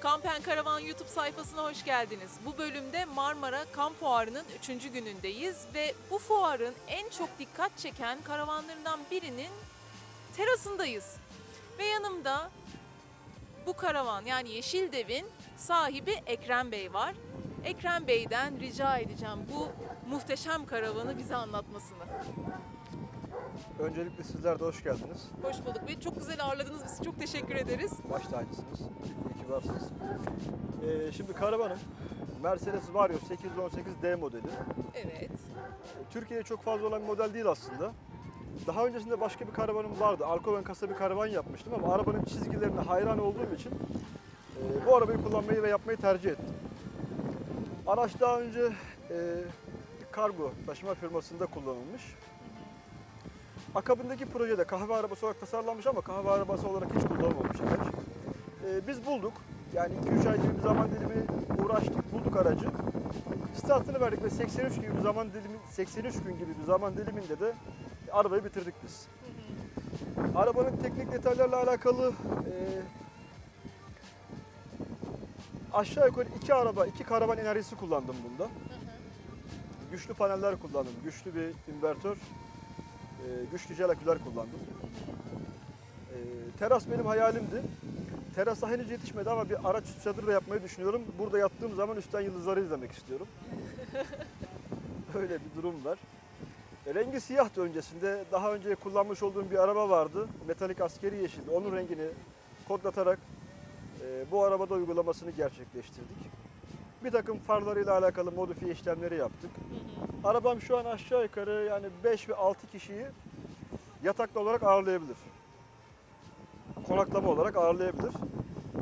Kampen Karavan YouTube sayfasına hoş geldiniz. Bu bölümde Marmara Kamp Fuarı'nın 3. günündeyiz ve bu fuarın en çok dikkat çeken karavanlarından birinin terasındayız. Ve yanımda bu karavan yani Yeşil Dev'in sahibi Ekrem Bey var. Ekrem Bey'den rica edeceğim bu muhteşem karavanı bize anlatmasını. Öncelikle sizler de hoş geldiniz. Hoş bulduk ve çok güzel ağırladınız bizi. Çok teşekkür ederiz. Baş tacısınız. İyi ki varsınız. Ee, şimdi karavanım Mercedes Vario 818 D modeli. Evet. Türkiye'de çok fazla olan bir model değil aslında. Daha öncesinde başka bir karavanım vardı. Alkoven kasa bir karavan yapmıştım ama arabanın çizgilerine hayran olduğum için e, bu arabayı kullanmayı ve yapmayı tercih ettim. Araç daha önce e, kargo taşıma firmasında kullanılmış. Akabindeki projede kahve arabası olarak tasarlanmış ama kahve arabası olarak hiç kullanılmamış araç. Ee, biz bulduk. Yani 2-3 ay gibi bir zaman dilimi uğraştık, bulduk aracı. Startını verdik ve 83 gibi bir zaman dilimi 83 gün gibi bir zaman diliminde de arabayı bitirdik biz. Arabanın teknik detaylarla alakalı e, aşağı yukarı iki araba, iki karavan enerjisi kullandım bunda. Güçlü paneller kullandım, güçlü bir invertör, e, güçlü jelaküler kullandım. E, teras benim hayalimdi. Terasa henüz yetişmedi ama bir araç çadır da yapmayı düşünüyorum. Burada yattığım zaman üstten yıldızları izlemek istiyorum. Öyle bir durum var. E, rengi siyahtı öncesinde. Daha önce kullanmış olduğum bir araba vardı. Metalik askeri yeşildi. Onun rengini kodlatarak e, bu arabada uygulamasını gerçekleştirdik. Bir takım farlarıyla alakalı modifiye işlemleri yaptık. Arabam şu an aşağı yukarı yani 5 ve 6 kişiyi yataklı olarak ağırlayabilir. Konaklama olarak ağırlayabilir.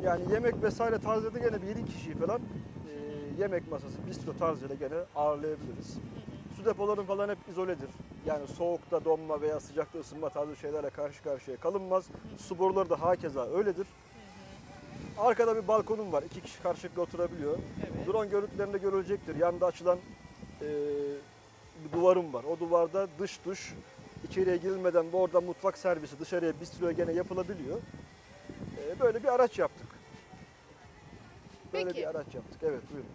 Yani yemek vesaire tarzında gene bir 7 kişiyi falan e, yemek masası, bistro tarzıyla gene ağırlayabiliriz. Su depoların falan hep izoledir. Yani soğukta donma veya sıcakta ısınma tarzı şeylerle karşı karşıya kalınmaz. Su boruları da hakeza öyledir. Arkada bir balkonum var. iki kişi karşılıklı oturabiliyor. Evet. Drone görüntülerinde görülecektir. Yanında açılan e, bir duvarım var. O duvarda dış duş, içeriye girilmeden bu orada mutfak servisi dışarıya bistroya gene yapılabiliyor. E, böyle bir araç yaptık. Böyle Peki. bir araç yaptık. Evet buyurun.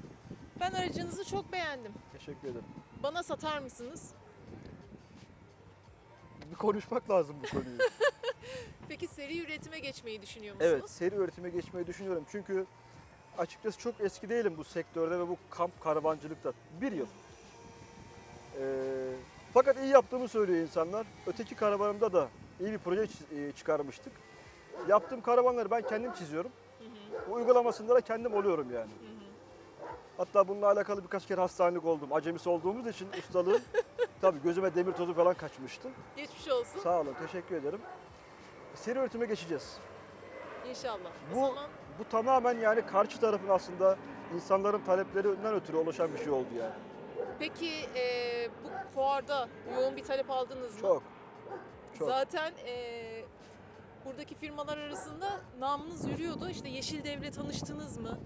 Ben aracınızı çok beğendim. Teşekkür ederim. Bana satar mısınız? Bir konuşmak lazım bu konuyu. Peki seri üretime geçmeyi düşünüyor musunuz? evet seri üretime geçmeyi düşünüyorum. Çünkü açıkçası çok eski değilim bu sektörde ve bu kamp karavancılıkta. Bir yıl. Ee, fakat iyi yaptığımı söylüyor insanlar. Öteki karavanımda da iyi bir proje e, çıkarmıştık. Yaptığım karavanları ben kendim çiziyorum. Bu uygulamasında da kendim oluyorum yani. Hatta bununla alakalı birkaç kere hastanelik oldum. Acemisi olduğumuz için ustalığım tabii gözüme demir tozu falan kaçmıştı. Geçmiş olsun. Sağ olun, teşekkür ederim. Seri üretime geçeceğiz. İnşallah. O Bu, zaman bu tamamen yani karşı tarafın aslında insanların taleplerinden ötürü oluşan bir şey oldu yani. Peki e, bu fuarda yoğun bir talep aldınız mı? Çok. Çok. Zaten e, buradaki firmalar arasında namınız yürüyordu. İşte Yeşil Dev'le tanıştınız mı?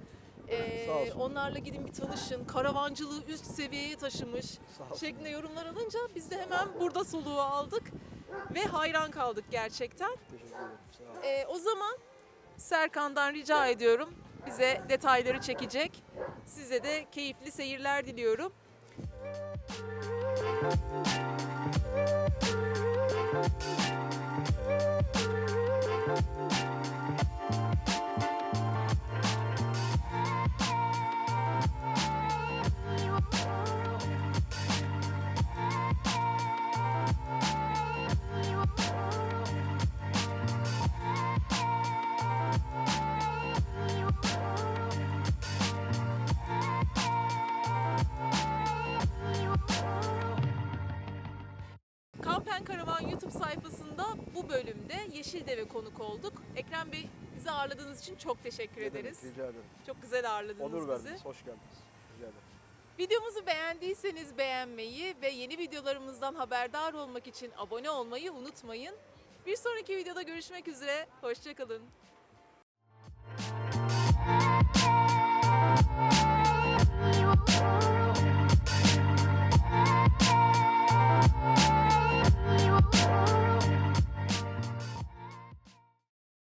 E, Sağ olsun. onlarla gidin bir tanışın. Karavancılığı üst seviyeye taşımış. Sağ olsun. şeklinde yorumlar alınca biz de hemen burada soluğu aldık ve hayran kaldık gerçekten. Teşekkür ederim. Sağ olun. Ee, o zaman Serkan'dan rica ediyorum bize detayları çekecek. Size de keyifli seyirler diliyorum. Kampen Karavan YouTube sayfasında bu bölümde Yeşil Dev'e konuk olduk. Ekrem Bey bizi ağırladığınız için çok teşekkür Ne demek, ederiz. Rica ederim. Çok güzel ağırladınız Onur bizi. verdiniz. Hoş geldiniz. Rica ederim. Videomuzu beğendiyseniz beğenmeyi ve yeni videolarımızdan haberdar olmak için abone olmayı unutmayın. Bir sonraki videoda görüşmek üzere. Hoşçakalın. you